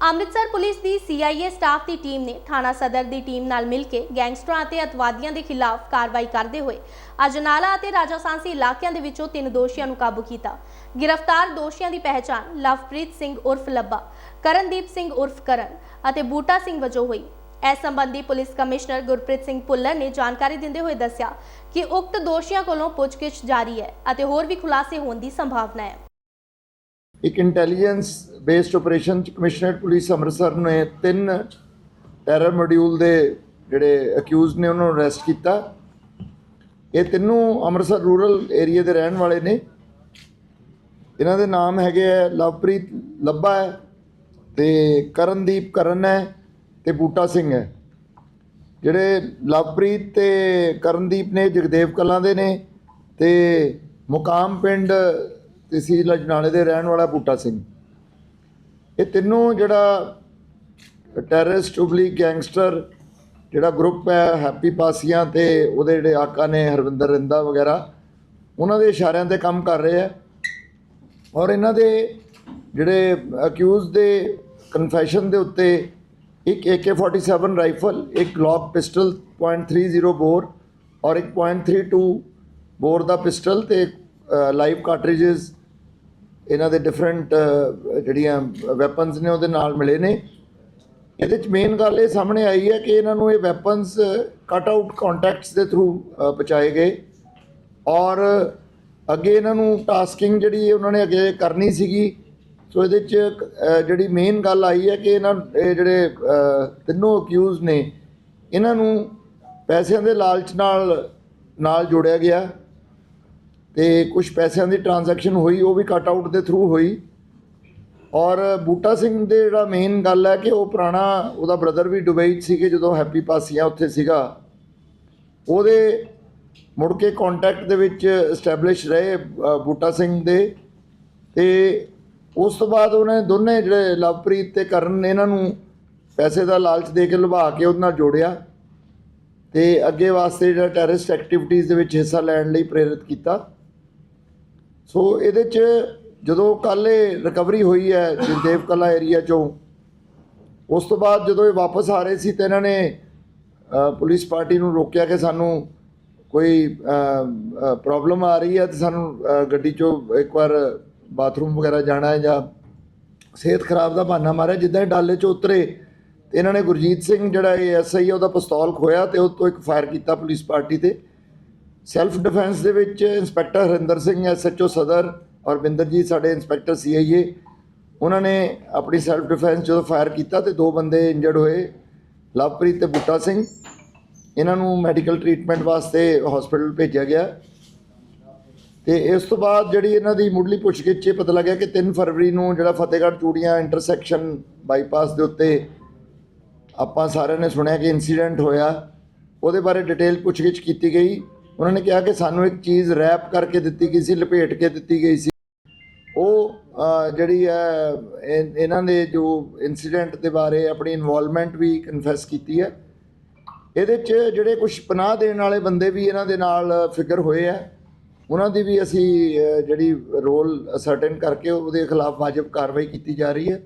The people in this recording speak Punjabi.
ਅੰਮ੍ਰਿਤਸਰ ਪੁਲਿਸ ਦੀ CIA ਸਟਾਫ ਦੀ ਟੀਮ ਨੇ ਥਾਣਾ ਸਦਰ ਦੀ ਟੀਮ ਨਾਲ ਮਿਲ ਕੇ ਗੈਂਗਸਟਰਾਂ ਅਤੇ ਅਤਵਾਦੀਆਂ ਦੇ ਖਿਲਾਫ ਕਾਰਵਾਈ ਕਰਦੇ ਹੋਏ ਅਜਨਾਲਾ ਅਤੇ ਰਾਜਾਸਾਂਸੀ ਇਲਾਕਿਆਂ ਦੇ ਵਿੱਚੋਂ ਤਿੰਨ ਦੋਸ਼ੀਆਂ ਨੂੰ ਕਾਬੂ ਕੀਤਾ। ਗ੍ਰਿਫਤਾਰ ਦੋਸ਼ੀਆਂ ਦੀ ਪਹਿਚਾਣ ਲਵਪ੍ਰੀਤ ਸਿੰਘ ਉਰਫ ਲੱਭਾ, ਕਰਨਦੀਪ ਸਿੰਘ ਉਰਫ ਕਰਨ ਅਤੇ ਬੂਟਾ ਸਿੰਘ ਵਜੋਂ ਹੋਈ। ਇਸ ਸੰਬੰਧੀ ਪੁਲਿਸ ਕਮਿਸ਼ਨਰ ਗੁਰਪ੍ਰੀਤ ਸਿੰਘ ਭੁੱਲਰ ਨੇ ਜਾਣਕਾਰੀ ਦਿੰਦੇ ਹੋਏ ਦੱਸਿਆ ਕਿ ਉਕਤ ਦੋਸ਼ੀਆਂ ਕੋਲੋਂ ਪੁੱਛਗਿੱਛ ਜਾਰੀ ਹੈ ਅਤੇ ਹੋਰ ਵੀ ਖੁਲਾਸੇ ਹੋਣ ਦੀ ਸੰਭਾਵਨਾ ਹੈ। ਇੱਕ ਇੰਟੈਲੀਜੈਂਸ ਬੇਸਡ ਆਪਰੇਸ਼ਨ ਚ ਕਮਿਸ਼ਨਰੇਟ ਪੁਲਿਸ ਅੰਮ੍ਰਿਤਸਰ ਨੇ ਤਿੰਨ ਟੈਰਰ ਮੋਡਿਊਲ ਦੇ ਜਿਹੜੇ ਅਕਿਊਜ਼ ਨੇ ਉਹਨਾਂ ਨੂੰ ਅਰੈਸਟ ਕੀਤਾ। ਇਹ ਤਿੰਨੋਂ ਅੰਮ੍ਰਿਤਸਰ ਰੂਰਲ ਏਰੀਆ ਦੇ ਰਹਿਣ ਵਾਲੇ ਨੇ। ਇਹਨਾਂ ਦੇ ਨਾਮ ਹੈਗੇ ਆ ਲਵਪ੍ਰੀਤ ਲੱਭਾ ਹੈ ਤੇ ਕਰਨਦੀਪ ਕਰਨ ਹੈ ਤੇ ਬੂਟਾ ਸਿੰਘ ਹੈ। ਜਿਹੜੇ ਲਵਪ੍ਰੀਤ ਤੇ ਕਰਨਦੀਪ ਨੇ ਜਗਦੇਵ ਕਲਾਂ ਦੇ ਨੇ ਤੇ ਮੁਕਾਮ ਪਿੰਡ ਸੀ ਲਜਨਾਲੇ ਦੇ ਰਹਿਣ ਵਾਲਾ ਬੂਟਾ ਸਿੰਘ। ਇਹ ਤਿੰਨੋਂ ਜਿਹੜਾ ਟੈਰਰਿਸਟ ਉਬਲੀ ਗੈਂਗਸਟਰ ਜਿਹੜਾ ਗਰੁੱਪ ਹੈ ਹੈਪੀ ਪਾਸੀਆਂ ਤੇ ਉਹਦੇ ਜਿਹੜੇ ਆਕਾ ਨੇ, ਹਰਵਿੰਦਰ ਰਿੰਦਾ ਵਗੈਰਾ, ਉਹਨਾਂ ਦੇ ਇਸ਼ਾਰਿਆਂ ਤੇ ਕੰਮ ਕਰ ਰਹੇ ਆ। ਔਰ ਇਹਨਾਂ ਦੇ ਜਿਹੜੇ ਅਕਿਊਜ਼ ਦੇ ਕਨਫੈਸ਼ਨ ਦੇ ਉੱਤੇ ਇੱਕ AK47 ਰਾਈਫਲ ਇੱਕ ਗਲੌਕ ਪਿਸਟਲ .30 ਬੋਰ ਔਰ ਇੱਕ .32 ਬੋਰ ਦਾ ਪਿਸਟਲ ਤੇ ਲਾਈਵ ਕਾਰਟ੍ਰਿਜਸ ਇਹਨਾਂ ਦੇ ਡਿਫਰੈਂਟ ਜਿਹੜੀਆਂ ਵੈਪਨਸ ਨੇ ਉਹਦੇ ਨਾਲ ਮਿਲੇ ਨੇ। ਇਹਦੇ ਚ ਮੇਨ ਗੱਲ ਇਹ ਸਾਹਮਣੇ ਆਈ ਹੈ ਕਿ ਇਹਨਾਂ ਨੂੰ ਇਹ ਵੈਪਨਸ ਕਟ ਆਊਟ ਕੰਟੈਕਟਸ ਦੇ ਥਰੂ ਪਹੁੰਚਾਏ ਗਏ। ਔਰ ਅੱਗੇ ਇਹਨਾਂ ਨੂੰ ਟਾਸਕਿੰਗ ਜਿਹੜੀ ਉਹਨਾਂ ਨੇ ਅੱਗੇ ਕਰਨੀ ਸੀਗੀ। ਸੋ ਇਹਦੇ ਚ ਜਿਹੜੀ ਮੇਨ ਗੱਲ ਆਈ ਹੈ ਕਿ ਇਹਨਾਂ, ਇਹ ਜਿਹੜੇ ਤਿੰਨੋਂ ਅਕਿਊਜ਼ ਨੇ, ਇਹਨਾਂ ਨੂੰ ਪੈਸਿਆਂ ਦੇ ਲਾਲਚ ਨਾਲ ਨਾਲ ਜੋੜਿਆ ਗਿਆ। ਤੇ ਕੁਝ ਪੈਸਿਆਂ ਦੀ ਟ੍ਰਾਂਜੈਕਸ਼ਨ ਹੋਈ, ਉਹ ਵੀ ਕੱਟ ਆਊਟ ਦੇ ਥਰੂ ਹੋਈ। ਔਰ ਬੂਟਾ ਸਿੰਘ ਦੇ ਜਿਹੜਾ ਮੇਨ ਗੱਲ ਹੈ ਕਿ ਉਹ ਪੁਰਾਣਾ, ਉਹਦਾ ਬ੍ਰਦਰ ਵੀ ਦੁਬਈ 'ਚ ਸੀਗੇ, ਜਦੋਂ ਹੈਪੀ ਪਾਸੀਆਂ ਉੱਥੇ ਸੀਗਾ। ਉਹਦੇ ਮੁੜ ਕੇ ਕੰਟੈਕਟ ਦੇ ਵਿੱਚ ਐਸਟੈਬਲਿਸ਼ ਰਹੇ ਬੂਟਾ ਸਿੰਘ ਦੇ। ਤੇ ਉਸ ਤੋਂ ਬਾਅਦ ਉਹਨੇ ਦੋਨੇ ਜਿਹੜੇ ਲਵਪ੍ਰੀਤ ਤੇ ਕਰਨ ਨੇ ਇਹਨਾਂ ਨੂੰ ਪੈਸੇ ਦਾ ਲਾਲਚ ਦੇ ਕੇ ਲੁਭਾ ਕੇ ਉਹਦੇ ਨਾਲ ਜੋੜਿਆ। ਤੇ ਅੱਗੇ ਵਾਸਤੇ ਜਿਹੜਾ ਟੈਰਰਿਸਟ ਐਕਟੀਵਿਟੀਜ਼ ਦੇ ਵਿੱਚ ਹਿੱਸਾ ਲੈਣ ਲਈ ਪ੍ਰੇਰਿਤ ਕੀਤਾ। ਸੋ ਇਹਦੇ ਚ ਜਦੋਂ ਕੱਲ ਇਹ ਰਿਕਵਰੀ ਹੋਈ ਹੈ ਜਗਦੇਵ ਕਲਾ ਏਰੀਆ ਚੋਂ, ਉਸ ਤੋਂ ਬਾਅਦ ਜਦੋਂ ਇਹ ਵਾਪਸ ਆ ਰਹੇ ਸੀ ਤੇ ਇਹਨਾਂ ਨੇ ਪੁਲਿਸ ਪਾਰਟੀ ਨੂੰ ਰੋਕਿਆ ਕਿ ਸਾਨੂੰ ਕੋਈ ਪ੍ਰੋਬਲਮ ਆ ਰਹੀ ਹੈ ਤੇ ਸਾਨੂੰ ਗੱਡੀ ਚੋਂ ਇੱਕ ਵਾਰ ਬਾਥਰੂਮ ਵਗੈਰਾ ਜਾਣਾ ਹੈ ਜਾਂ ਸਿਹਤ ਖਰਾਬ ਦਾ ਬਹਾਨਾ ਮਾਰਿਆ, ਜਿੱਦਾਂ ਹੀ ਡਾਲੇ ਚੋਂ ਉਤਰੇ, ਤੇ ਇਹਨਾਂ ਨੇ ਗੁਰਜੀਤ ਸਿੰਘ ਜਿਹੜਾ ਇਹ ਐਸਆਈ ਉਹਦਾ ਪਿਸਤੌਲ ਖੋਇਆ ਤੇ ਉਹ ਤੋਂ ਇੱਕ ਫਾਇਰ ਕੀਤਾ ਪੁਲਿਸ ਪਾਰਟੀ ਤੇ। ਸੈਲਫ ਡਿਫੈਂਸ ਦੇ ਵਿੱਚ ਇੰਸਪੈਕਟਰ ਹਰਿੰਦਰ ਸਿੰਘ ਐਸਐਚਓ ਸਦਰ ਔਰ ਬਿੰਦਰਜੀਤ ਸਾਡੇ ਇੰਸਪੈਕਟਰ ਸੀਆਈਏ ਉਹਨਾਂ ਨੇ ਆਪਣੀ ਸੈਲਫ ਡਿਫੈਂਸ ਜਦੋਂ ਫਾਇਰ ਕੀਤਾ ਤੇ ਦੋ ਬੰਦੇ ਇੰਜਰਡ ਹੋਏ, ਲਵਪ੍ਰੀਤ ਤੇ ਬੁੱਟਾ ਸਿੰਘ। ਇਹਨਾਂ ਨੂੰ ਮੈਡੀਕਲ ਟ੍ਰੀਟਮੈਂਟ ਵਾਸਤੇ ਹਸਪੀਟਲ ਭੇਜਿਆ ਗਿਆ। ਤੇ ਇਸ ਤੋਂ ਬਾਅਦ ਜਿਹੜੀ ਇਹਨਾਂ ਦੀ ਮੁੱਢਲੀ ਪੁੱਛਗਿੱਛ 'ਚ ਪਤਾ ਲੱਗਿਆ ਕਿ 3 ਫਰਵਰੀ ਨੂੰ ਜਿਹੜਾ ਫਤਿਹਗੜ੍ਹ ਚੂੜੀਆਂ ਇੰਟਰਸੈਕਸ਼ਨ ਬਾਈਪਾਸ ਦੇ ਉੱਤੇ ਆਪਾਂ ਸਾਰਿਆਂ ਨੇ ਸੁਣਿਆ ਕਿ ਇਨਸੀਡੈਂਟ ਹੋਇਆ। ਉਹਦੇ ਬਾਰੇ ਡਿਟੇਲ ਪੁੱਛਗਿੱਛ ਕੀਤੀ ਗਈ। ਉਹਨਾਂ ਨੇ ਕਿਹਾ ਕਿ ਸਾਨੂੰ ਇੱਕ ਚੀਜ਼ ਰੈਪ ਕਰਕੇ ਦਿੱਤੀ ਗਈ ਸੀ, ਲਪੇਟ ਕੇ ਦਿੱਤੀ ਗਈ ਸੀ। ਉਹ ਜਿਹੜੀ ਹੈ ਇਹ- ਇਹਨਾਂ ਦੇ ਜੋ ਇਨਸੀਡੈਂਟ ਦੇ ਬਾਰੇ ਆਪਣੀ ਇਨਵੋਲਵਮੈਂਟ ਵੀ ਕਨਫੈਸ ਕੀਤੀ ਹੈ। ਇਹਦੇ 'ਚ ਜਿਹੜੇ ਕੁਝ ਪਨਾਹ ਦੇਣ ਵਾਲੇ ਬੰਦੇ ਵੀ ਇਹਨਾਂ ਦੇ ਨਾਲ ਫਿਕਰ ਹੋਏ ਆ ਉਹਨਾਂ ਦੀ ਵੀ ਅਸੀਂ ਜਿਹੜੀ ਰੋਲ ਅਸਰਟਨ ਕਰਕੇ ਉਹਦੇ ਖਿਲਾਫ ਵਾਜਬ ਕਾਰਵਾਈ ਕੀਤੀ ਜਾ ਰਹੀ ਹੈ।